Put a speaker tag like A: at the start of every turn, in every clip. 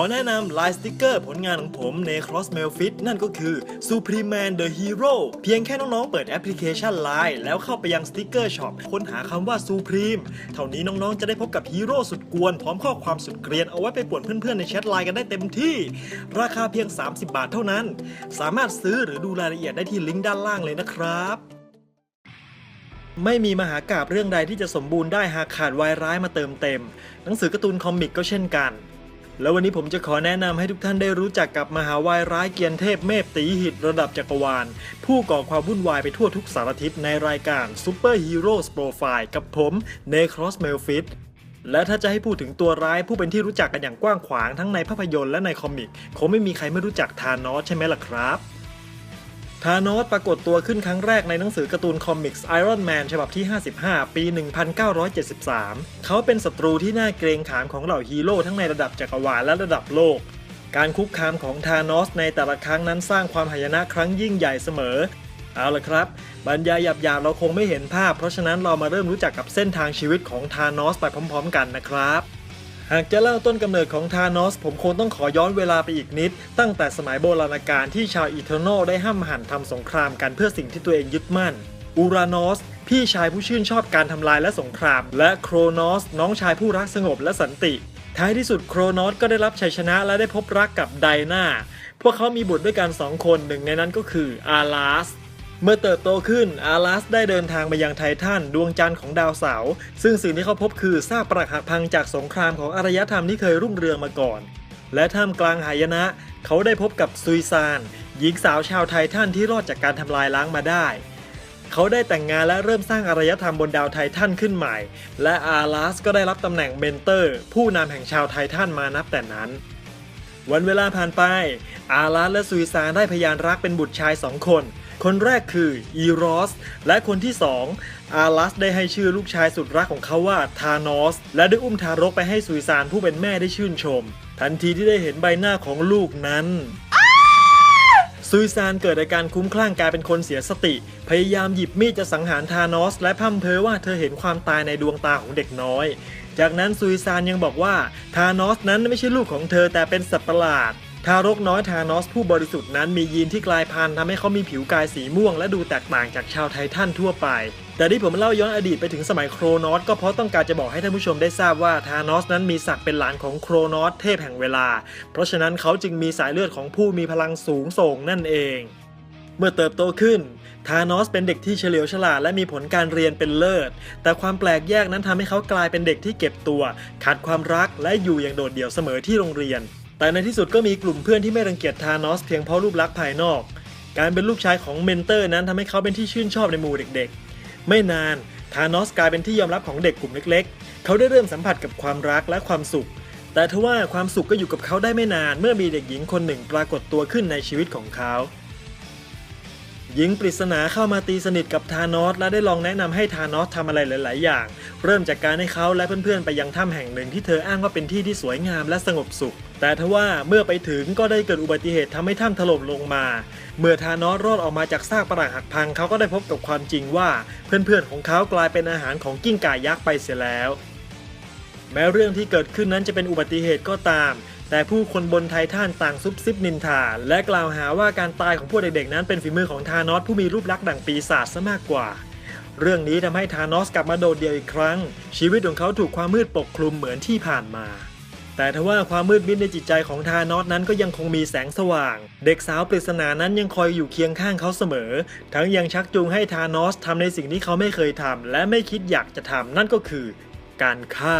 A: อแนะนำลายสติกเกอร์ผลงานของผมใน Cross Mail Fit นั่นก็คือ Supreme Man The Hero เพียงแค่น้องๆ เปิดแอปพลิเคชัน Line แล้วเข้าไปยังสติกเกอร์ช็อปค้นหาคำว่า Supreme เท่านี้น้องๆ จะได้พบกับฮีโร่สุดกวน พร้อมข้อความสุดเกรียน เอาไว้ไปป่วนเพื่อนๆ ในแชทไลน์กันได้เต็มที่ ราคาเพียง 30 บาทเท่านั้น สามารถซื้อหรือดูรายละเอียดได้ที่ลิงก์ด้านล่างเลยนะครับไม่มีมหากาบเรื่องใดที่จะสมบูรณ์ได้หากขาดวายร้ายมาเติมเต็ม หนังสือการ์ตูนคอมิกก็เช่นกัน แล้ววันนี้ผมจะขอแนะนำให้ทุกท่านได้รู้จักกับมหาวายร้ายเกียรเทพเมพตีหิตระดับจักรวาล ผู้ก่อความวุ่นวายไปทั่วทุกสารทิศในรายการ Super Heroes Profile กับผมเนครอสเมลฟิตและถ้าจะให้พูดถึงตัวร้ายผู้เป็นที่รู้จักกันอย่างกว้างขวางทั้งในภาพยนตร์และในคอมิกคงไม่มีใครไม่รู้จักธานอสใช่ไหมล่ะครับ ธานอสปรากฏตัวขึ้นครั้งแรกในหนังสือการ์ตูนคอมิกส์ Iron Man ฉบับที่ 55 ปี 1973 เขาเป็นศัตรูที่น่าเกรงขามของเหล่าฮีโร่ทั้งในระดับจักรวาลและระดับโลก การคุกคามของธานอสในแต่ละครั้งนั้นสร้างความหายนะครั้งยิ่งใหญ่เสมอ เอาละครับ บรรยายหยาบๆเราคงไม่เห็นภาพ เพราะฉะนั้นเรามาเริ่มรู้จักกับเส้นทางชีวิตของธานอสไปพร้อม ๆ กันนะครับ หากจะเล่าต้นกำเนิดของธานอส ผมคงต้องขอย้อนเวลาไปอีกนิด ตั้งแต่สมัยโบราณกาลที่ชาวอีเทอร์นได้ห้ามหันทำสงครามกันเพื่อสิ่งที่ตัวเองยึดมั่นอูรานอสพี่ชายผู้ชื่นชอบการทำลายและสงคราม และโครนอส น้องชายผู้รักสงบและสันติ ท้ายที่สุดโครนอสก็ได้รับชัยชนะและได้พบรักกับไดนาพวกเขามีบุตรด้วยกันสองคนหนึ่งในนั้นก็คืออาลาส เมื่อเติบโตขึ้นอาลัสได้เดินทางไปยังไททันดวงจันทร์ของดาวเสาร์ซึ่งสิ่งที่เขาพบคือซากปรักหักพังจากสงครามของอารยธรรมที่เคยรุ่งเรืองมาก่อน และท่ามกลางหายนะ เขาได้พบกับซุยซาน หญิงสาวชาวไททันที่รอดจากการทำลายล้างมาได้ เขาได้แต่งงานและเริ่มสร้างอารยธรรมบนดาวไททันขึ้นใหม่ และอาลัสก็ได้รับตำแหน่งเมนเตอร์ ผู้นำแห่งชาวไททันมานับแต่นั้น วันเวลาผ่านไป อาลัสและซุยซานได้พยานรักเป็นบุตรชายสองคน คนแรกคืออีรอส และคนที่สองอาลัสได้ให้ชื่อลูกชายสุดรักของเขาว่าธานอส และได้อุ้มทารกไปให้ซุยซานผู้เป็นแม่ได้ชื่นชม ทันทีที่ได้เห็นใบหน้าของลูกนั้นซุยซานเกิดอาการคุ้มคลั่งกลายเป็นคนเสียสติ พยายามหยิบมีดจะสังหารธานอส และพร่ำเพ้อว่าเธอเห็นความตายในดวงตาของเด็กน้อย จากนั้นซุยซานยังบอกว่าธานอสนั้นไม่ใช่ลูกของเธอแต่เป็นสัตว์ประหลาดทารกน้อยธานอสผู้บริสุทธิ์นั้นมียีนที่กลายพันธุ์ทำให้เขามีผิวกายสีม่วง และดูแตกต่างจากชาวไททันทั่วไป แต่ที่ผมเล่าย้อนอดีตไปถึงสมัยโครนอสก็เพราะต้องการจะบอกให้ท่านผู้ชมได้ทราบว่าธานอสนั้นมีศักดิ์เป็นหลานของโครนอสเทพแห่งเวลา เพราะฉะนั้นเขาจึงมีสายเลือดของผู้มีพลังสูงส่งนั่นเอง เมื่อเติบโตขึ้นธานอสเป็นเด็กที่เฉลียวฉลาดและมีผลการเรียนเป็นเลิศ แต่ความแปลกแยกนั้นทำให้เขากลายเป็นเด็กที่เก็บตัว ขาดความรักและอยู่อย่างโดดเดี่ยวเสมอที่โรงเรียน แต่ในที่สุดก็มีกลุ่มเพื่อนที่ไม่รังเกียจธานอสเพียงเพราะรูปลักษณ์ภายนอก การเป็นลูกชายของเมนเตอร์นั้นทำให้เขาเป็นที่ชื่นชอบในหมู่เด็กๆ ไม่นานธานอสกลายเป็นที่ยอมรับของเด็กกลุ่มเล็ก ๆ เขาได้เริ่มสัมผัสกับความรักและความสุข แต่ทว่าความสุขก็อยู่กับเขาได้ไม่นาน เมื่อมีเด็กหญิงคนหนึ่งปรากฏตัวขึ้นในชีวิตของเขา หญิงปริศนาเข้ามาตีสนิทกับธานอสและได้ลองแนะนำให้ธานอสทำอะไรหลาย ๆ อย่าง เริ่มจากการให้เขาและเพื่อน ๆ ไปยังถ้ำแห่งหนึ่งที่เธออ้างว่าเป็นที่ที่สวยงามและสงบสุข แต่ทว่าเมื่อไปถึงก็ได้เกิดอุบัติเหตุทำให้ถ้ำถล่มลงมา เมื่อธานอสรอดออกมาจากซากปรักหักพังเขาก็ได้พบกับความจริงว่า เพื่อน ๆ ของเขากลายเป็นอาหารของกิ้งก่ายักษ์ไปเสียแล้ว แม้เรื่องที่เกิดขึ้นนั้นจะเป็นอุบัติเหตุก็ตาม แต่ผู้คนบนไททันต่างซุบซิบนินทา และกล่าวหาว่าการตายของพวกเด็กๆนั้นเป็นฝีมือของธานอสผู้มีรูปลักษณ์ดั่งปีศาจซะมากกว่า เรื่องนี้ทำให้ธานอสกลับมาโดดเดี่ยวอีกครั้ง ชีวิตของเขาถูกความมืดปกคลุมเหมือนที่ผ่านมา แต่ทว่าความมืดมิดในจิตใจของธานอสนั้นก็ยังคงมีแสงสว่าง เด็กสาวปริศนานั้นยังคอยอยู่เคียงข้างเขาเสมอ ทั้งยังชักจูงให้ธานอสทำในสิ่งที่เขาไม่เคยทำและไม่คิดอยากจะทำนั่นก็คือ การฆ่า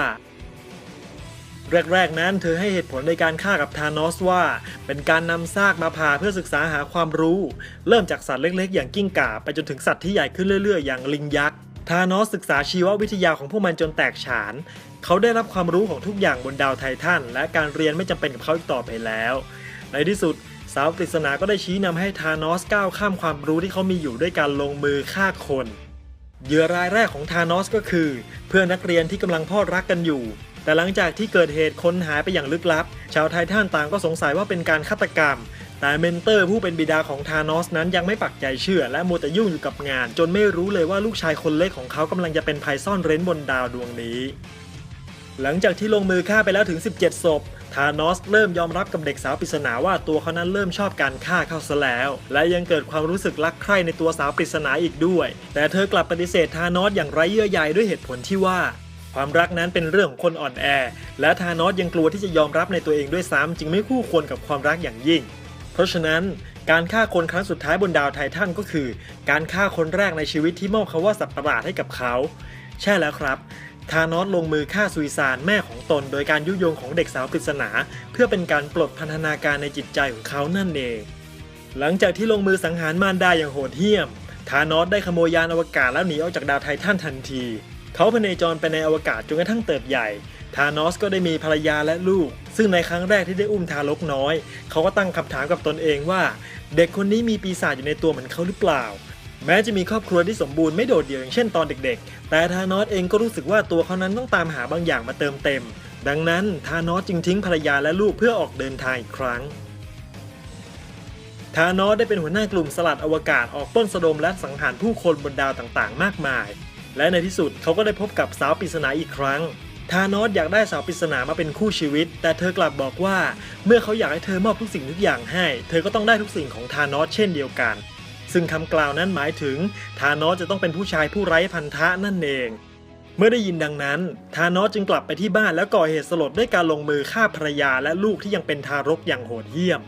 A: แรกๆนั้นเธอให้เหตุผลในการฆ่ากับธานอสว่า เป็นการนำซากมาผ่าเพื่อศึกษาหาความรู้ เริ่มจากสัตว์เล็กๆ อย่างกิ้งก่าไปจนถึงสัตว์ที่ใหญ่ขึ้นเรื่อยๆ อย่างลิงยักษ์ธานอสศึกษาชีววิทยาของพวกมันจนแตกฉาน เขาได้รับความรู้ของทุกอย่างบนดาวไททันและการเรียนไม่จำเป็นกับเขาอีกต่อไปแล้ว ในที่สุดสาวปริศนาก็ได้ชี้นำให้ธานอสก้าวข้ามความรู้ที่เขามีอยู่ด้วยการลงมือฆ่าคนเหยื่อรายแรกของธานอสก็คือ เพื่อนนักเรียนที่กำลังพอดรักกันอยู่ แต่หลังจากที่เกิดเหตุคนหายไปอย่างลึกลับ ชาวไททันต่างก็สงสัยว่าเป็นการฆาตกรรม แต่เมนเตอร์ผู้เป็นบิดาของธานอสนั้นยังไม่ปักใจเชื่อ และมัวแต่ยุ่งอยู่กับงาน จนไม่รู้เลยว่าลูกชายคนเล็กของเขากำลังจะเป็นภัยซ่อนเร้นบนดาวดวงนี้หลังจากที่ลงมือฆ่าไปแล้วถึง 17 ศพ ธานอสเริ่มยอมรับกับเด็กสาวปริศนาว่าตัวเขานั้นเริ่มชอบการฆ่าเข้าซะแล้ว และยังเกิดความรู้สึกรักใคร่ในตัวสาวปริศนาอีกด้วย แต่เธอกลับปฏิเสธธานอสอย่างไร้เยื่อใยด้วยเหตุผลที่ว่า ความรักนั้นเป็นเรื่องของคนอ่อนแอ และธานอสยังกลัวที่จะยอมรับในตัวเองด้วยซ้ำจึงไม่คู่ควรกับความรักอย่างยิ่ง เพราะฉะนั้นการฆ่าคนครั้งสุดท้ายบนดาวไททันก็คือ การฆ่าคนแรกในชีวิตที่มอบคำว่าสัตว์ประหลาดให้กับเขา ใช่แล้วครับธานอสลงมือฆ่าซุยซานแม่ของตน โดยการยุยงของเด็กสาวปริศนา เพื่อเป็นการปลดพันธนาการในจิตใจของเขานั่นเอง หลังจากที่ลงมือสังหารมารดาอย่างโหดเหี้ยมธานอสได้ขโมยยานอวกาศแล้วหนีออกจากดาวไททันทันที เขาพเนจรไปในอวกาศจนกระทั่งเติบใหญ่ธานอสก็ได้มีภรรยาและลูก ซึ่งในครั้งแรกที่ได้อุ้มทารกน้อย เขาก็ตั้งคำถามกับตนเองว่า เด็กคนนี้มีปีศาจอยู่ในตัวเหมือนเขาหรือเปล่า แม้จะมีครอบครัวที่สมบูรณ์ไม่โดดเดี่ยวอย่างเช่นตอนเด็กๆ แต่ธานอสเองก็รู้สึกว่าตัวเขานั้นต้องตามหาบางอย่างมาเติมเต็ม ดังนั้นธานอสจึงทิ้งภรรยาและลูกเพื่อออกเดินทางอีกครั้งธานอสได้เป็นหัวหน้ากลุ่มสลัดอวกาศออกป้นสะดมและสังหารผู้คนบนดาวต่างๆ มากมาย และในที่สุดเขาก็ได้พบกับสาวปริศนาอีกครั้งธานอสอยากได้สาวปริศนามาเป็นคู่ชีวิต แต่เธอกลับบอกว่า เมื่อเขาอยากให้เธอมอบทุกสิ่งทุกอย่างให้ เธอก็ต้องได้ทุกสิ่งของธานอสเช่นเดียวกัน ซึ่งคำกล่าวนั้นหมายถึงธานอสจะต้องเป็นผู้ชายผู้ไร้พันธะนั่นเองเมื่อได้ยินดังนั้นธานอสจึงกลับไปที่บ้านแล้วก่อเหตุสลดด้วยการลงมือฆ่าภรรยาและลูกที่ยังเป็นทารกอย่างโหดเหี้ยม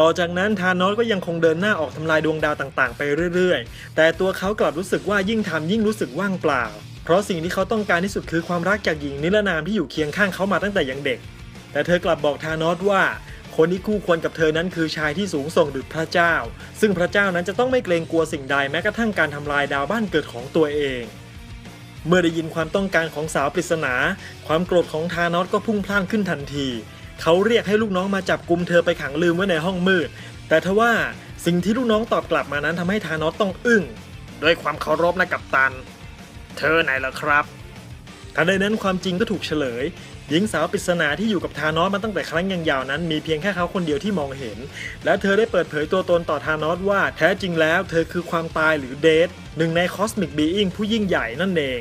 A: ต่อจากนั้นธานอสก็ยังคงเดินหน้าออกทำลายดวงดาวต่างๆ ไปเรื่อยๆ แต่ตัวเขากลับรู้สึกว่ายิ่งทำยิ่งรู้สึกว่างเปล่า เพราะสิ่งที่เขาต้องการที่สุดคือความรักจากหญิงนิรนามที่อยู่เคียงข้างเขามาตั้งแต่ยังเด็ก แต่เธอกลับบอกธานอสว่าคนที่คู่ควรกับเธอนั้นคือชายที่สูงส่งดุจพระเจ้า ซึ่งพระเจ้านั้นจะต้องไม่เกรงกลัวสิ่งใดแม้กระทั่งการทำลายดาวบ้านเกิดของตัวเอง เมื่อได้ยินความต้องการของสาวปริศนา ความโกรธของธานอสก็พุ่งพล่านขึ้นทันที เขาเรียกให้ลูกน้องมาจับกุมเธอไปขังลืมไว้ในห้องมืด แต่ทว่าสิ่งที่ลูกน้องตอบกลับมานั้นทำให้ธานอสต้องอึ้งด้วยความเคารพนะกัปตัน เธอไหนล่ะครับทันใดนั้นความจริงก็ถูกเฉลย หญิงสาวปริศนาที่อยู่กับธานอสมาตั้งแต่ครั้งยังยาวนั้น มีเพียงแค่เขาคนเดียวที่มองเห็น และเธอได้เปิดเผยตัวตนต่อธานอสว่าแท้จริงแล้ว เธอคือความตายหรือเดทหนึ่งในคอสมิกบีอิงผู้ยิ่งใหญ่นั่นเอง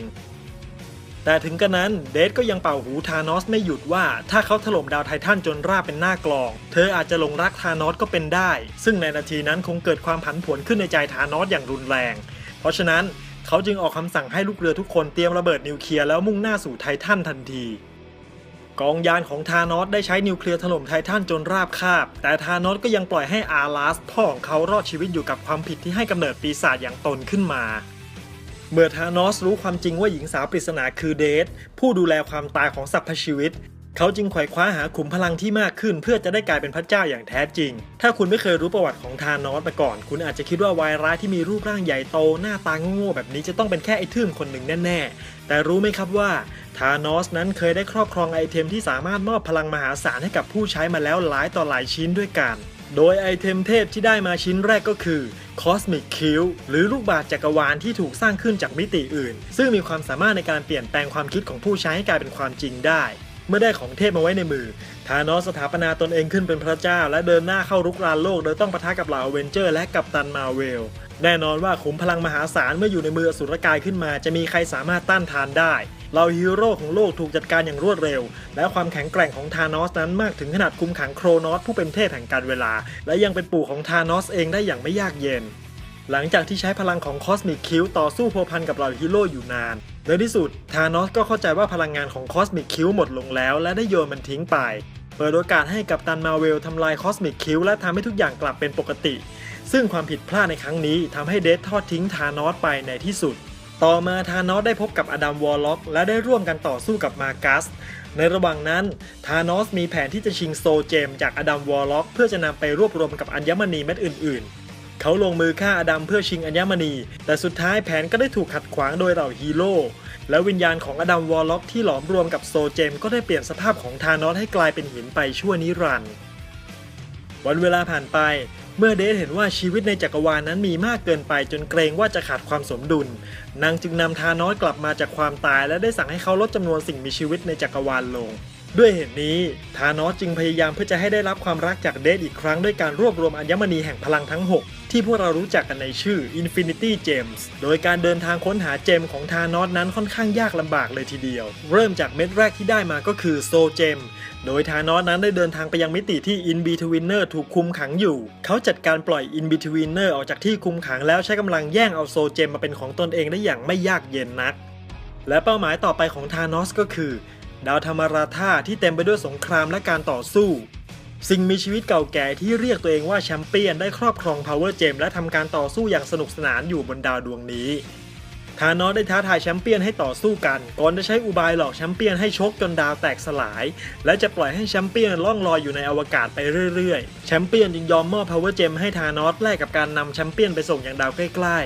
A: แต่ถึงกระนั้นเดทก็ยังเป่าหูธานอสไม่หยุดว่า ถ้าเขาถล่มดาวไททันจนราบเป็นหน้ากลอง เธออาจจะหลงรักธานอสก็เป็นได้ ซึ่งในนาทีนั้นคงเกิดความผันผวนขึ้นในใจธานอสอย่างรุนแรง เพราะฉะนั้นเขาจึงออกคำสั่งให้ลูกเรือทุกคนเตรียมระเบิดนิวเคลียร์แล้วมุ่งหน้าสู่ไททันทันที กองยานของธานอสได้ใช้นิวเคลียร์ถล่มไททันจนราบคาบ แต่ธานอสก็ยังปล่อยให้อาร์ลัสพ่อของเขารอดชีวิตอยู่กับความผิดที่ให้กำเนิดปีศาจอย่างตนขึ้นมา เมื่อธานอสรู้ความจริงว่าหญิงสาวปริศนาคือเดทผู้ดูแลความตายของสรรพชีวิต เขาจึงไขว่คว้าหาขุมพลังที่มากขึ้น เพื่อจะได้กลายเป็นพระเจ้าอย่างแท้จริง ถ้าคุณไม่เคยรู้ประวัติของธานอสมาก่อน คุณอาจจะคิดว่าวายร้ายที่มีรูปร่างใหญ่โตหน้าตาโง่ๆแบบนี้จะต้องเป็นแค่ไอ้ทื่มคนหนึ่งแน่ๆ แต่รู้ไหมครับว่าธานอสนั้นเคยได้ครอบครองไอเทมที่สามารถมอบพลังมหาศาลให้กับผู้ใช้มาแล้วหลายต่อหลายชิ้นด้วยกัน โดยไอเทมเทพที่ได้มาชิ้นแรกก็คือ Cosmic Q หรือลูกบาศก์จักรวาลที่ถูกสร้างขึ้นจากมิติอื่น ซึ่งมีความสามารถในการเปลี่ยนแปลงความคิดของผู้ใช้ให้กลายเป็นความจริงได้ เมื่อได้ของเทพมาไว้ในมือ ธานอสสถาปนาตนเองขึ้นเป็นพระเจ้า และเดินหน้าเข้ารุกรานโลก โดยต้องปะทะกับเหล่าอเวนเจอร์และกัปตันมาเวล แน่นอนว่าขุมพลังมหาศาลเมื่ออยู่ในมืออสุรกายขึ้นมา จะมีใครสามารถต้านทานได้ เหล่าฮีโร่ของโลกถูกจัดการอย่างรวดเร็ว และความแข็งแกร่งของธานอสนั้นมากถึงขนาดคุมขังโครนอสผู้เป็นเทพแห่งการเวลา และยังเป็นปู่ของธานอสเองได้อย่างไม่ยากเย็น หลังจากที่ใช้พลังของคอสมิกคิวต่อสู้พัวพันกับเหล่าฮีโร่อยู่นาน ในที่สุดธานอสก็เข้าใจว่าพลังงานของคอสมิกคิวหมดลงแล้ว และได้โยนมันทิ้งไป เปิดโอกาสให้กับตันมาเวลทำลายคอสมิกคิวและทำให้ทุกอย่างกลับเป็นปกติ ซึ่งความผิดพลาดในครั้งนี้ทำให้เดธทอดทิ้งธานอสไปในที่สุด ต่อมาธานอสได้พบกับอดัมวอลล็อกและได้ร่วมกันต่อสู้กับมากัส ในระหว่างนั้นธานอสมีแผนที่จะชิงโซเจมจากอดัมวอลล็อกเพื่อจะนำไปรวบรวมกับอัญมณีเม็ดอื่น ๆ เขาลงมือฆ่าอดัมเพื่อชิงอัญมณี แต่สุดท้ายแผนก็ได้ถูกขัดขวางโดยเหล่าฮีโร่และวิญญาณของอดัมวอลล็อกที่หลอมรวมกับโซเจมก็ได้เปลี่ยนสภาพของธานอสให้กลายเป็นหินไปชั่วนิรันดร์วันเวลาผ่านไป เมื่อเดทเห็นว่าชีวิตในจักรวาลนั้นมีมากเกินไปจนเกรงว่าจะขาดความสมดุล นางจึงนำทานอสกลับมาจากความตายและได้สั่งให้เขาลดจำนวนสิ่งมีชีวิตในจักรวาลลง ด้วยเหตุนี้ทานอสจึงพยายามเพื่อจะให้ได้รับความรักจากเดทอีกครั้งด้วยการรวบรวมอัญมณีแห่งพลังทั้ง 6 ที่พวกเรารู้จักกันในชื่อ Infinity Gems โดยการเดินทางค้นหาเจมของธานอสนั้นค่อนข้างยากลำบากเลยทีเดียว เริ่มจากเม็ดแรกที่ได้มาก็คือโซเจมโดยธานอสนั้นได้เดินทางไปยังมิติที่ In Betweener ถูกคุมขังอยู่ เขาจัดการปล่อย In Betweener ออกจากที่คุมขังแล้วใช้กำลังแย่งเอาโซเจมมาเป็นของตนเองได้อย่างไม่ยากเย็นนัก และเป้าหมายต่อไปของธานอสก็คือ ดาวธรรมราธาที่เต็มไปด้วยสงครามและการต่อสู้ สิ่งมีชีวิตเก่าแก่ที่เรียกตัวเองว่าแชมเปี้ยนได้ครอบครอง Power Gem และทำการต่อสู้อย่างสนุกสนานอยู่บนดาวดวงนี้ธานอสได้ท้าทายแชมเปี้ยนให้ต่อสู้กัน ก่อนจะใช้อุบายหลอกแชมเปี้ยนให้ชกจนดาวแตกสลาย และจะปล่อยให้แชมเปี้ยนล่องลอยอยู่ในอวกาศไปเรื่อยๆ แชมเปี้ยนจึงยอมมอบ Power Gem ให้ธานอสแลกกับการนำแชมเปี้ยนไปส่งยังดาวใกล้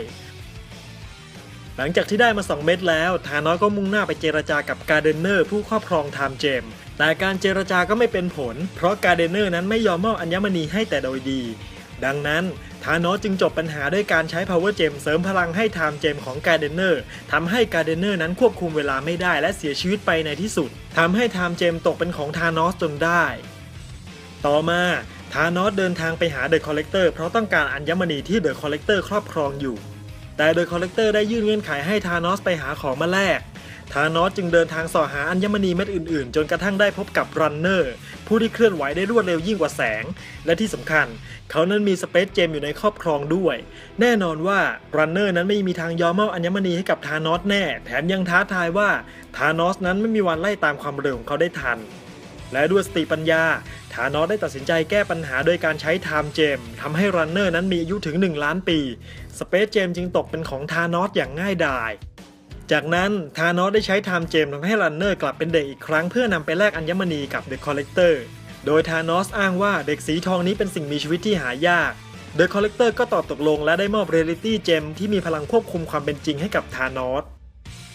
A: ๆ หลังจากที่ได้มา 2 เม็ดแล้วธานอสก็มุ่งหน้าไปเจรจากับการเดนเนอร์ผู้ครอบครองไทม์เจม แต่การเจรจาก็ไม่เป็นผล เพราะการเดนเนอร์นั้นไม่ยอมมอบอัญมณีให้แต่โดยดี ดังนั้นธานอสจึงจบปัญหาด้วยการใช้ Power Gem เสริมพลังให้ไทม์เจมของการเดนเนอร์ทำให้การเดนเนอร์นั้นควบคุมเวลาไม่ได้และเสียชีวิตไปในที่สุดทำให้ไทม์เจมตกเป็นของธานอสจนได้ ต่อมาธานอสเดินทางไปหาเดอะคอลเลกเตอร์เพราะต้องการอัญมณีที่เดอะคอลเลกเตอร์ครอบครองอยู่ แต่เดอะคอลเลกเตอร์ได้ยื่นเงื่อนไขให้ธานอสไปหาของมาแลก ธานอสจึงเดินทางส่อหาอัญมณีเม็ดอื่นๆ จนกระทั่งได้พบกับรันเนอร์ ผู้ที่เคลื่อนไหวได้รวดเร็วยิ่งกว่าแสง และที่สำคัญ เขานั้นมีสเปซเจมอยู่ในครอบครองด้วย แน่นอนว่ารันเนอร์นั้นไม่มีทางยอมมอบอัญมณีให้กับธานอสแน่ แถมยังท้าทายว่าธานอสนั้นไม่มีวันไล่ตามความเร็วของเขาได้ทัน และด้วยสติปัญญาธานอสได้ตัดสินใจแก้ปัญหาโดยการใช้ไทม์เจมทำให้รันเนอร์นั้นมีอายุถึง 1 ล้านปี สเปซเจมจึงตกเป็นของธานอสอย่างง่ายดาย จากนั้นธานอสได้ใช้ไทม์เจมทำให้รันเนอร์กลับเป็นเด็กอีกครั้งเพื่อนำไปแลกอัญมณีกับเดอะคอลเลกเตอร์โดยธานอสอ้างว่าเด็กสีทองนี้เป็นสิ่งมีชีวิตที่หายากเดอะคอลเลกเตอร์ก็ตอบตกลงและได้มอบเรลิตี้เจมที่มีพลังควบคุมความเป็นจริงให้กับธานอส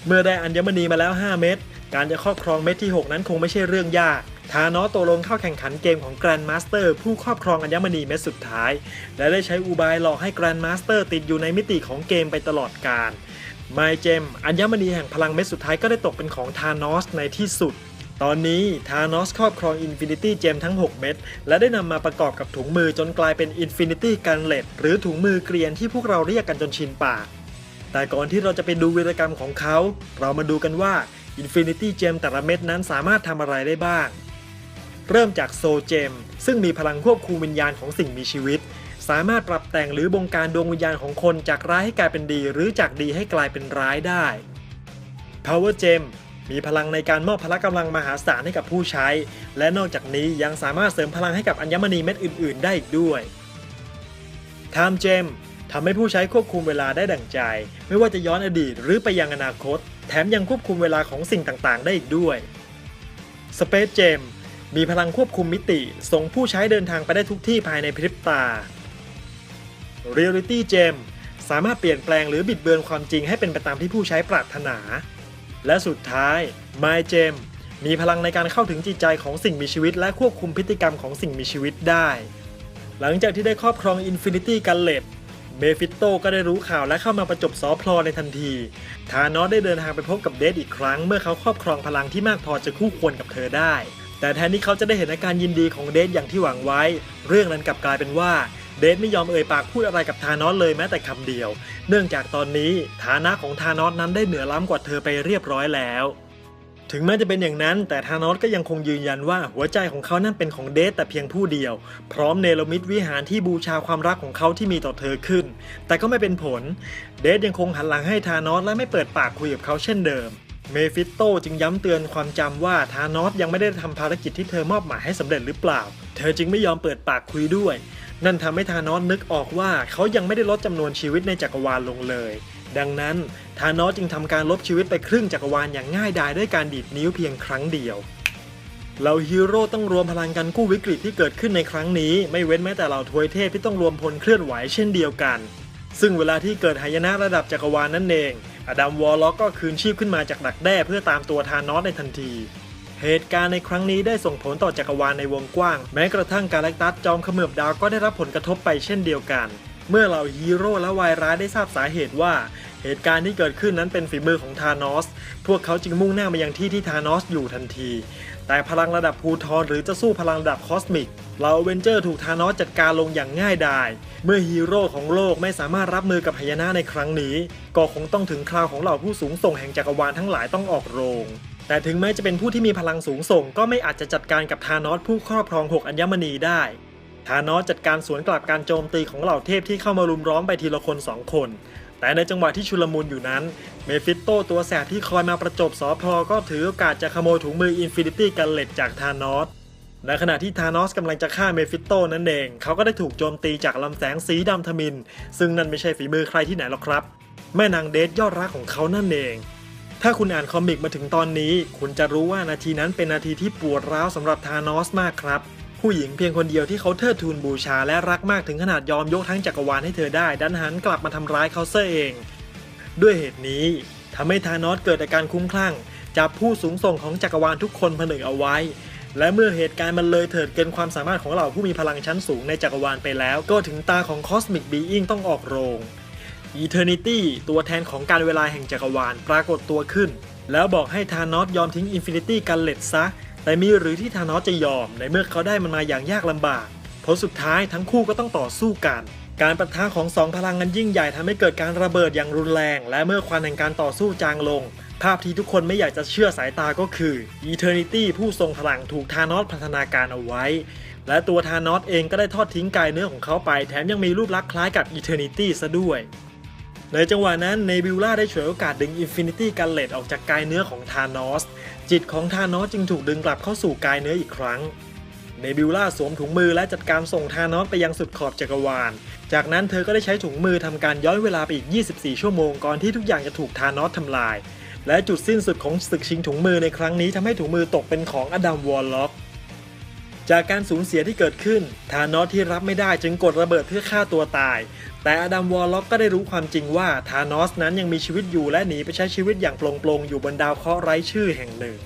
A: เมื่อได้อัญมณีมาแล้ว 5 เม็ดการจะครอบครองเม็ดที่ 6 นั้นคงไม่ใช่เรื่องยากธานอสตกลงเข้าแข่งขันเกมของแกรนด์มาสเตอร์ผู้ครอบครองอัญมณีเม็ดสุดท้าย และได้ใช้อุบายหลอกให้แกรนด์มาสเตอร์ติดอยู่ในมิติของเกมไปตลอดกาล ไมเจมอัญมณีแห่งพลังเม็ดสุดท้ายก็ได้ตกเป็นของธานอสในที่สุด ตอนนี้ธานอสครอบครอง Infinity Gem ทั้ง 6 เม็ดและได้นำมาประกอบกับถุงมือจนกลายเป็น Infinity g a n l e t หรือถุงมือเกรียนที่พวกเราเรียกกันจนชินปาก แต่ก่อนที่เราจะไปดูวีรกรรมของเขา เรามาดูกันว่า Infinity Gem แต่ละเม็ดนั้นสามารถทำอะไรได้บ้าง เริ่มจากโซเจมซึ่งมีพลังควบคุมวิญญาณของสิ่งมีชีวิต สามารถปรับแต่งหรือบงการดวงวิญญาณของคนจากร้ายให้กลายเป็นดี หรือจากดีให้กลายเป็นร้ายได้ Power Gem มีพลังในการมอบพละกำลังมหาศาลให้กับผู้ใช้ และนอกจากนี้ยังสามารถเสริมพลังให้กับอัญมณีเม็ดอื่น ๆ ได้อีกด้วย Time Gem ทำให้ผู้ใช้ควบคุมเวลาได้ดั่งใจ ไม่ว่าจะย้อนอดีตหรือไปยังอนาคต แถมยังควบคุมเวลาของสิ่งต่าง ๆ ได้อีกด้วย Space Gem มีพลังควบคุมมิติ ส่งผู้ใช้เดินทางไปได้ทุกที่ภายในพริบตา Reality Gem สามารถเปลี่ยนแปลงหรือบิดเบือนความจริงให้เป็นไปตามที่ผู้ใช้ปรารถนา และสุดท้าย My Gem มีพลังในการเข้าถึงจิตใจของสิ่งมีชีวิต และควบคุมพฤติกรรมของสิ่งมีชีวิตได้ หลังจากที่ได้ครอบครอง Infinity g a n l e t เมฟิโตก็ได้รู้ข่าวและเข้ามาประจบซอพลอในทันทีธานอสได้เดินทางไปพบกับเดดอีกครั้ง เมื่อเขาครอบครองพลังที่มากพอจะคู่ควรกับเธอได้ แต่แทนที่เขาจะได้เห็นอาการยินดีของเดดอย่างที่หวังไว้ เรื่องนั้นกลับกลายเป็นว่า เดดไม่ยอมเอ่ยปากพูดอะไรกับธานอสเลยแม้แต่คำเดียว เนื่องจากตอนนี้ฐานะของธานอสนั้นได้เหนือล้ำกว่าเธอไปเรียบร้อยแล้ว ถึงแม้จะเป็นอย่างนั้น แต่ธานอสก็ยังคงยืนยันว่าหัวใจของเขานั้นเป็นของเดทแต่เพียงผู้เดียว พร้อมเนรมิตวิหารที่บูชาความรักของเขาที่มีต่อเธอขึ้น แต่ก็ไม่เป็นผล เดทยังคงหันหลังให้ธานอสและไม่เปิดปากคุยกับเขาเช่นเดิม เมฟิโตจึงย้ำเตือนความจำว่าธานอสยังไม่ได้ทำภารกิจที่เธอมอบหมายให้สำเร็จหรือเปล่า เธอจึงไม่ยอมเปิดปากคุยด้วย นั่นทำให้ธานอสนึกออกว่าเขายังไม่ได้ลดจำนวนชีวิตในจักรวาลลงเลย ดังนั้นธานอสจึงทำการลบชีวิตไปครึ่งจักรวาลอย่างง่ายดายด้วยการดีดนิ้วเพียงครั้งเดียวเหล่าฮีโร่ต้องรวมพลังกันกู้วิกฤตที่เกิดขึ้นในครั้งนี้ไม่เว้นแม้แต่เหล่าทวยเทพที่ต้องรวมพลเคลื่อนไหวเช่นเดียวกัน ซึ่งเวลาที่เกิดหายนะระดับจักรวาลนั่นเอง อดัมวอลล็อกก็คืนชีพขึ้นมาจากดักแด้เพื่อตามตัวธานอสในทันที เหตุการณ์ในครั้งนี้ได้ส่งผลต่อจักรวาลในวงกว้าง แม้กระทั่งกาแล็กตัสจอมเขมือบดาวก็ได้รับผลกระทบไปเช่นเดียวกัน เมื่อเหล่าฮีโร่และวายร้ายได้ทราบสาเหตุว่า เหตุการณ์ที่เกิดขึ้นนั้นเป็นฝีมือของธานอส พวกเขาจึงมุ่งหน้ามายังที่ที่ธานอสอยู่ทันที แต่พลังระดับพูทอนหรือจะสู้พลังระดับคอสมิกเราเวนเจอร์ถูกธานอสจัดการลงอย่างง่ายดาย เมื่อฮีโร่ของโลกไม่สามารถรับมือกับหานะในครั้งนี้ ก็คงต้องถึงคราวของเหล่าผู้สูงส่งแห่งจักรวาลทั้งหลายต้องออกโรง แต่ถึงแม้จะเป็นผู้ที่มีพลังสูงส่ง ก็ไม่อาจจะจัดการกับธานอสผู้ครอบครองหกอัญมณีได้ธานอสจัดการสวนกลับการโจมตีของเหล่าเทพที่เข้ามารุมร้อมไปทีละคนสองคน แต่ในจังหวะที่ชุลมุนอยู่นั้น เมฟิสโตตัวแสบที่คอยมาประจบสอพอก็ถือโอกาสจะขโมยถุงมืออินฟินิตี้กันเล็ดจากธานอสในขณะที่ธานอสกำลังจะฆ่าเมฟิสโตนั่นเอง เขาก็ได้ถูกโจมตีจากลำแสงสีดำทมิน ซึ่งนั่นไม่ใช่ฝีมือใครที่ไหนหรอกครับ แม่นางเดทยอดรักของเขานั่นเอง ถ้าคุณอ่านคอมิกมาถึงตอนนี้ คุณจะรู้ว่านาทีนั้นเป็นนาทีที่ปวดร้าวสำหรับธานอสมากครับ ผู้หญิงเพียงคนเดียวที่เขาเทิดทูนบูชาและรักมากถึงขนาดยอมยกทั้งจักรวาลให้เธอได้ ดันหันกลับมาทำร้ายเขาซะเอง ด้วยเหตุนี้ทำให้ธานอสเกิดอาการคุ้มคลั่งจับผู้สูงส่งของจักรวาลทุกคนผนึกเอาไว้ และเมื่อเหตุการณ์มันเลยเถิดเกินความสามารถของเหล่าผู้มีพลังชั้นสูงในจักรวาลไปแล้ว ก็ถึงตาของ Cosmic Being ต้องออกโรง Eternity ตัวแทนของการเวลาแห่งจักรวาลปรากฏตัวขึ้น แล้วบอกให้ธานอสยอมทิ้ง Infinity กันเล็ดซะ แต่มีหรือที่ธานอสจะยอมในเมื่อเขาได้มันมาอย่างยากลำบาก ผลสุดท้ายทั้งคู่ก็ต้องต่อสู้กัน การปะทะของสองพลังงานยิ่งใหญ่ทำให้เกิดการระเบิดอย่างรุนแรง และเมื่อควันแห่งการต่อสู้จางลง ภาพที่ทุกคนไม่อยากจะเชื่อสายตาก็คือ Eternity ผู้ทรงพลังถูกธานอสพัฒนาการเอาไว้ และตัวธานอสเองก็ได้ทอดทิ้งกายเนื้อของเขาไป แถมยังมีรูปลักษณ์คล้ายกับ Eternity ซะด้วย ในจังหวะนั้นเนบิวล่าได้ฉวยโอกาสดึง Infinity g a u n t l e t ออกจากกายเนื้อของธานอส จิตของธานอสจึงถูกดึงกลับเข้าสู่กายเนื้ออีกครั้ง เนบิวล่าสวมถุงมือและจัดการส่งธานอสไปยังสุดขอบจักรวาล จากนั้นเธอก็ได้ใช้ถุงมือทำการย้อนเวลาไปอีก 24 ชั่วโมงก่อนที่ทุกอย่างจะถูกธานอสทำลาย และจุดสิ้นสุดของศึกชิงถุงมือในครั้งนี้ทำให้ถุงมือตกเป็นของอดัมวอลล็อก จากการสูญเสียที่เกิดขึ้นธานอสที่รับไม่ได้จึงกดระเบิดเพื่อฆ่าตัวตาย แต่อดัมวอลล็อกก็ได้รู้ความจริงว่าธานอสนั้นยังมีชีวิตอยู่และหนีไปใช้ชีวิตอย่างโปร่งๆ อยู่บนดาวเคราะห์ไร้ชื่อแห่งหนึ่ง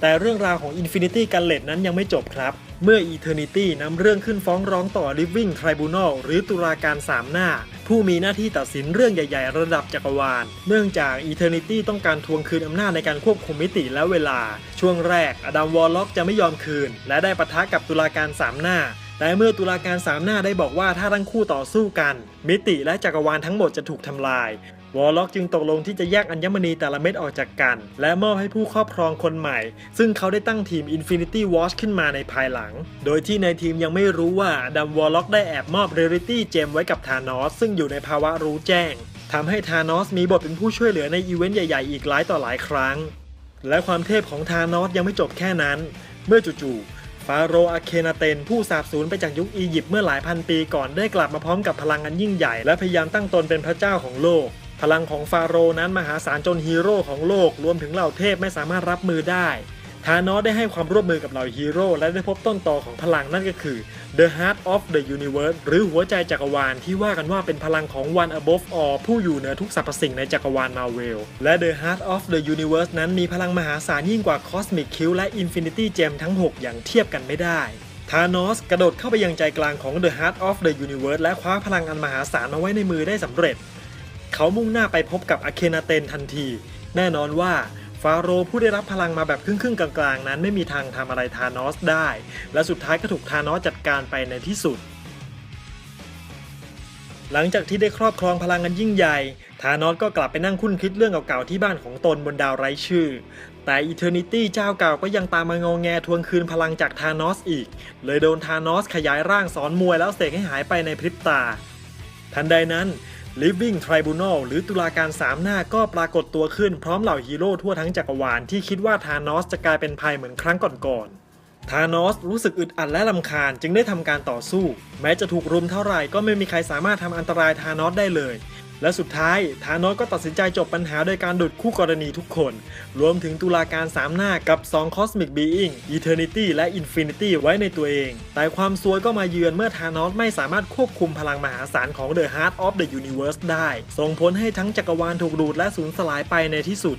A: แต่เรื่องราวของ Infinity g a u n l e t นั้นยังไม่จบครับ เมื่อ Eternity นำเรื่องขึ้นฟ้องร้องต่อ Living Tribunal หรือตุลาการสามหน้า ผู้มีหน้าที่ตัดสินเรื่องใหญ่ ๆ ระดับจักรวาล เนื่องจากอีเทอร์นิต้องการทวงคืนอำนาจในการควบคุมมิติและเวลา ช่วงแรก อดัมวอลล็อกจะไม่ยอมคืน และได้ปะทะกับตุลาการสามหน้าแต่เมื่อตุลาการสามหน้าได้บอกว่าถ้าทั้งคู่ต่อสู้กัน มิติและจักรวาลทั้งหมดจะถูกทำลาย วอลล็อกจึงตกลงที่จะแยกอัญมณีแต่ละเม็ดออกจากกัน และมอบให้ผู้ครอบครองคนใหม่ ซึ่งเขาได้ตั้งทีม Infinity Watch ขึ้นมาในภายหลัง โดยที่ในทีมยังไม่รู้ว่าดัมวอลล็อกได้แอบมอบ Rarity Gem ไว้กับธานอสซึ่งอยู่ในภาวะรู้แจ้งทำให้ธานอสมีบทเป็นผู้ช่วยเหลือในอีเวนต์ใหญ่ๆ อีกหลายต่อหลายครั้ง และความเทพของธานอสยังไม่จบแค่นั้น เมื่อจู่ๆฟาโรห์อาเคนาเตนผู้สาบสูญไปจากยุคอียิปต์เมื่อหลายพันปีก่อนได้กลับมาพร้อมกับพลังอันยิ่งใหญ่ และพยายามตั้งตนเป็นพระเจ้าของโลก พลังของฟาโรนั้นมหาศาลจนฮีโร่ของโลกรวมถึงเหล่าเทพไม่สามารถรับมือได้ธานอสได้ให้ความร่วมมือกับเหล่าฮีโร่และได้พบต้นตอของพลังนั่นก็คือ The Heart of the Universe หรือหัวใจจักรวาลที่ว่ากันว่าเป็นพลังของ One Above All ผู้อยู่เหนือทุกสรรพสิ่งในจักรวาลมาเวล และ The Heart of the Universe นั้นมีพลังมหาศาลยิ่งกว่า Cosmic Q และ Infinity Gem ทั้ง 6 อย่างเทียบกันไม่ได้ธานอสกระโดดเข้าไปยังใจกลางของ The Heart of the Universe และคว้าพลังอันมหาศาลมาไว้ในมือได้สำเร็จ เขามุ่งหน้าไปพบกับอาเคนาเตนทันที แน่นอนว่าฟาโรห์ผู้ได้รับพลังมาแบบครึ่งๆกลางๆ นั้นไม่มีทางทำอะไรธานอสได้ และสุดท้ายก็ถูกธานอสจัดการไปในที่สุด หลังจากที่ได้ครอบครองพลังอันยิ่งใหญ่ธานอสก็กลับไปนั่งคุ้นคิดเรื่องเก่าๆที่บ้านของตนบนดาวไร้ชื่อ แต่อีเทอร์นิตี้เจ้าเก่าก็ยังตามมางอแงทวงคืนพลังจากธานอสอีก เลยโดนธานอสขยายร่างสอนมวยแล้วเสกให้หายไปในพริบตา ทันใดนั้น Living Tribunal หรือตุลาการสามหน้าก็ปรากฏตัวขึ้นพร้อมเหล่าฮีโร่ทั่วทั้งจักรวาลที่คิดว่าธานอสจะกลายเป็นภัยเหมือนครั้งก่อนๆ ธานอสรู้สึกอึดอัดและลำคาญจึงได้ทำการต่อสู้ แม้จะถูกรุมเท่าไหร่ก็ไม่มีใครสามารถทำอันตรายธานอสได้เลย และสุดท้ายธานอสก็ตัดสินใจจบปัญหาโดยการดุดคู่กรณีทุกคน รวมถึงตุลาการสามหน้ากับ 2 Cosmic Being Eternity และ Infinity ไว้ในตัวเอง แต่ความซวยก็มาเยือนเมื่อธานอสไม่สามารถควบคุมพลังมหาศาลของ The Heart of the Universe ได้ ส่งผลให้ทั้งจักรวาลถูกดูดและสูญสลายไปในที่สุด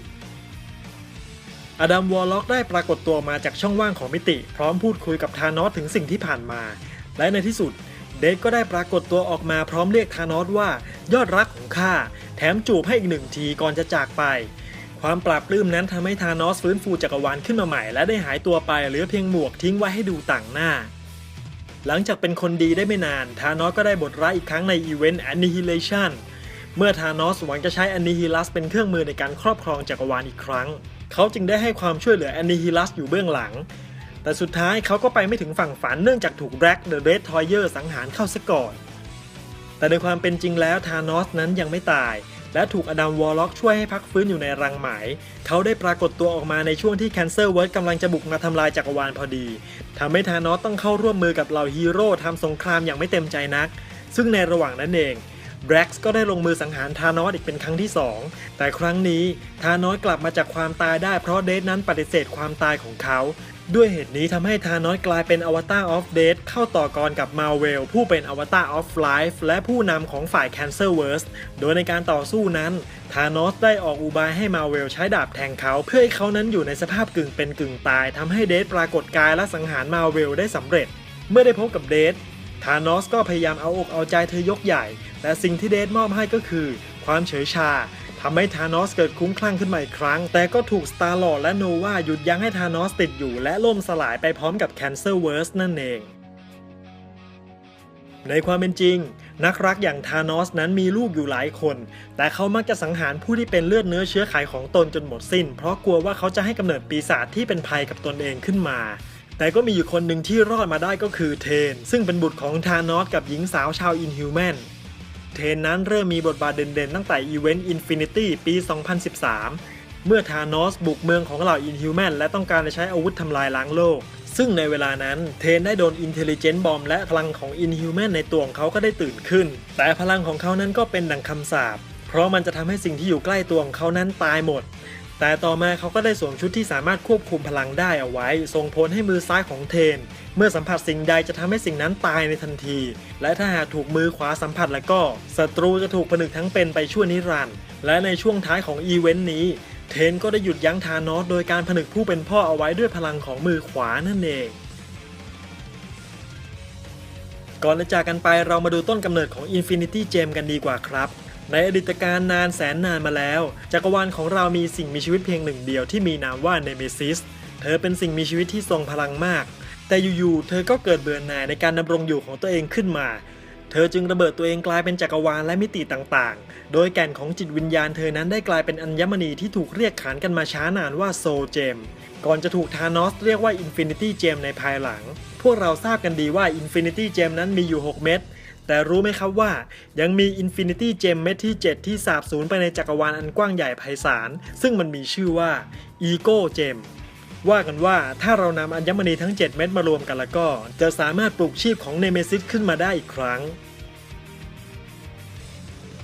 A: อดัมวอลล็อกได้ปรากฏตัวมาจากช่องว่างของมิติ พร้อมพูดคุยกับธานอสถึงสิ่งที่ผ่านมา และในที่สุด เดทก็ได้ปรากฏตัวออกมาพร้อมเรียกธานอสว่ายอดรักของข้า แถมจูบให้อีกหนึ่งทีก่อนจะจากไป ความปราบปลื้มนั้นทำให้ธานอสฟื้นฟูจักรวาลขึ้นมาใหม่ และได้หายตัวไปเหลือเพียงหมวกทิ้งไว้ให้ดูต่างหน้า หลังจากเป็นคนดีได้ไม่นานธานอสก็ได้บทร้ายอีกครั้งในอีเวนต์ Annihilation เมื่อธานอสหวังจะใช้ Annihilus เป็นเครื่องมือในการครอบครองจักรวาลอีกครั้ง เขาจึงได้ให้ความช่วยเหลือ Annihilus อยู่เบื้องหลัง แต่สุดท้ายเขาก็ไปไม่ถึงฝั่งฝันเนื่องจากถูกแร็กเดอะเรดทอยเยอร์สังหารเข้าซะก่อน แต่ในความเป็นจริงแล้วธานอสนั้นยังไม่ตาย และถูกอดัมวอลล็อกช่วยให้พักฟื้นอยู่ในรังไหม เขาได้ปรากฏตัวออกมาในช่วงที่แคนเซอร์เวิร์ดกำลังจะบุกมาทำลายจักรวาลพอดีทำให้ธานอสต้องเข้าร่วมมือกับเหล่าฮีโร่ทำสงครามอย่างไม่เต็มใจนัก ซึ่งในระหว่างนั้นเองแบร็กซ์ก็ได้ลงมือสังหารธานอสอีกเป็นครั้งที่ 2 แต่ครั้งนี้ธานอสกลับมาจากความตายได้เพราะเดทนั้นปฏิเสธความตายของเขา ด้วยเหตุนี้ทำให้ธานอสกลายเป็นอวตารออฟเดทเข้าต่อกรกับมาเวลผู้เป็นอวตารออฟไลฟ์และผู้นำของฝ่าย Cancerverse โดยในการต่อสู้นั้นธานอสได้ออกอุบายให้มาเวลใช้ดาบแทงเขา เพื่อให้เขานั้นอยู่ในสภาพกึ่งเป็นกึ่งตายทำให้เดทปรากฏกายและสังหารมาเวลได้สำเร็จ เมื่อได้พบกับเดทธานอสก็พยายามเอาอกเอาใจเธอยกใหญ่ แต่สิ่งที่เดทมอบให้ก็คือ ความเฉยชา ทำให้ธานอสเกิดคุ้มคลั่งขึ้นมาอีกครั้ง แต่ก็ถูกสตาร์ลอร์และโนวาหยุดยั้งให้ธานอสติดอยู่ และล่มสลายไปพร้อมกับ Cancerverse นั่นเอง ในความเป็นจริง นักรักอย่างธานอสนั้นมีลูกอยู่หลายคน แต่เขามักจะสังหารผู้ที่เป็นเลือดเนื้อเชื้อไขของตนจนหมดสิ้น เพราะกลัวว่าเขาจะให้กำเนิดปีศาจที่เป็นภัยกับตนเองขึ้นมาแต่ก็มีอยู่คนหนึ่งที่รอดมาได้ก็คือเทน ซึ่งเป็นบุตรของธานอสกับหญิงสาวชาวอินฮิวแมน เทนนั้นเริ่มมีบทบาทเด่นๆ ตั้งแต่อีเวนต์ Infinity ปี 2013 เมื่อธานอสบุกเมืองของเหล่าอินฮิวแมนและต้องการจะใช้อาวุธทำลายล้างโลก ซึ่งในเวลานั้นเทนได้โดนอินเทลเจนต์บอมและพลังของอินฮิวแมนในตัวของเขาก็ได้ตื่นขึ้น แต่พลังของเขานั้นก็เป็นดังคำสาปเพราะมันจะทำให้สิ่งที่อยู่ใกล้ตัวของเขานั้นตายหมด แต่ต่อมาเขาก็ได้สวมชุดที่สามารถควบคุมพลังได้เอาไว้ ส่งผลให้มือซ้ายของเทน เมื่อสัมผัสสิ่งใดจะทำให้สิ่งนั้นตายในทันที และถ้าหากถูกมือขวาสัมผัสแล้วก็ศัตรูจะถูกผนึกทั้งเป็นไปชั่วนิรันดร์และในช่วงท้ายของอีเวนต์นี้ เทนก็ได้หยุดยั้งธานอสโดยการผนึกผู้เป็นพ่อเอาไว้ด้วยพลังของมือขวานั่นเองก่อนจะจากกันไปเรามาดูต้นกำเนิดของ Infinity Gem กันดีกว่าครับ ในอดีตการนานแสนนานมาแล้ว จักรวาลของเรามีสิ่งมีชีวิตเพียงหนึ่งเดียวที่มีนามว่าเนเมซิส เธอเป็นสิ่งมีชีวิตที่ทรงพลังมาก แต่อยู่ๆ เธอก็เกิดเบื่อหน่ายในการดำรงอยู่ของตัวเองขึ้นมา เธอจึงระเบิดตัวเองกลายเป็นจักรวาลและมิติต่างๆ โดยแก่นของจิตวิญญาณเธอนั้นได้กลายเป็นอัญมณีที่ถูกเรียกขานกันมาช้านานว่าโซเจม ก่อนจะถูกธานอสเรียกว่า Infinity Gem ในภายหลัง พวกเราทราบกันดีว่า Infinity Gem นั้นมีอยู่ 6 เม็ด แต่รู้ไหมครับว่ายังมี Infinity Gem เม็ดที่ 7 ที่สาบสูญไปในจักรวาลอันกว้างใหญ่ไพศาล ซึ่งมันมีชื่อว่า Ego Gem ว่ากันว่าถ้าเรานำอัญมณีทั้ง 7 เม็ดมารวมกันแล้วก็ จะสามารถปลุกชีพของเนเมซิสขึ้นมาได้อีกครั้ง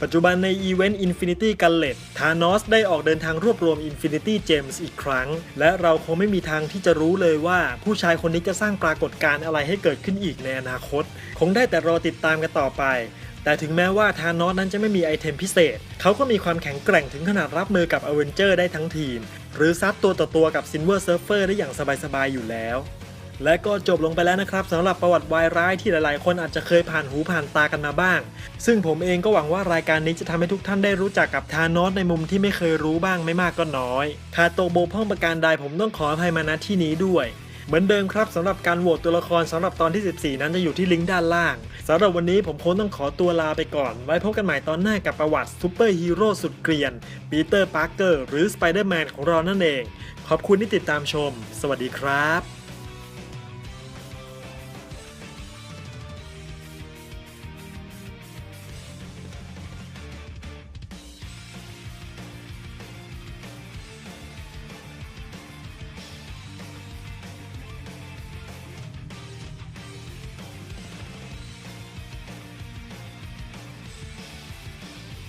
A: ปัจจุบันในอีเวนต์ Infinity Gauntlet ธานอสได้ออกเดินทางรวบรวม Infinity Gems อีกครั้ง และเราคงไม่มีทางที่จะรู้เลยว่าผู้ชายคนนี้จะสร้างปรากฏการณ์อะไรให้เกิดขึ้นอีกในอนาคต คงได้แต่รอติดตามกันต่อไป แต่ถึงแม้ว่าธานอสนั้นจะไม่มีไอเทมพิเศษ เขาก็มีความแข็งแกร่งถึงขนาดรับมือกับอเวนเจอร์ได้ทั้งทีม หรือซัดตัวต่อตัวกับ Silver Surfer ได้อย่างสบายๆอยู่แล้ว และก็จบลงไปแล้วนะครับสำหรับประวัติวายร้ายที่หลายๆ คนอาจจะเคยผ่านหูผ่านตากันมาบ้าง ซึ่งผมเองก็หวังว่ารายการนี้จะทำให้ทุกท่านได้รู้จักกับธานอสในมุมที่ไม่เคยรู้บ้างไม่มากก็น้อยขาดตกบพร่องประการใดผมต้องขออภัยมาณที่นี้ด้วยเหมือนเดิมครับสำหรับการโหวตตัวละครสำหรับตอนที่ 14 นั้นจะอยู่ที่ลิงก์ด้านล่างสำหรับวันนี้ผมคงต้องขอตัวลาไปก่อน ไว้พบกันใหม่ตอนหน้ากับประวัติซูเปอร์ฮีโร่สุดเกรียนปีเตอร์ปาร์เกอร์หรือสไปเดอร์แมนของเรานั่นเอง ขอบคุณที่ติดตามชม สวัสดีครับ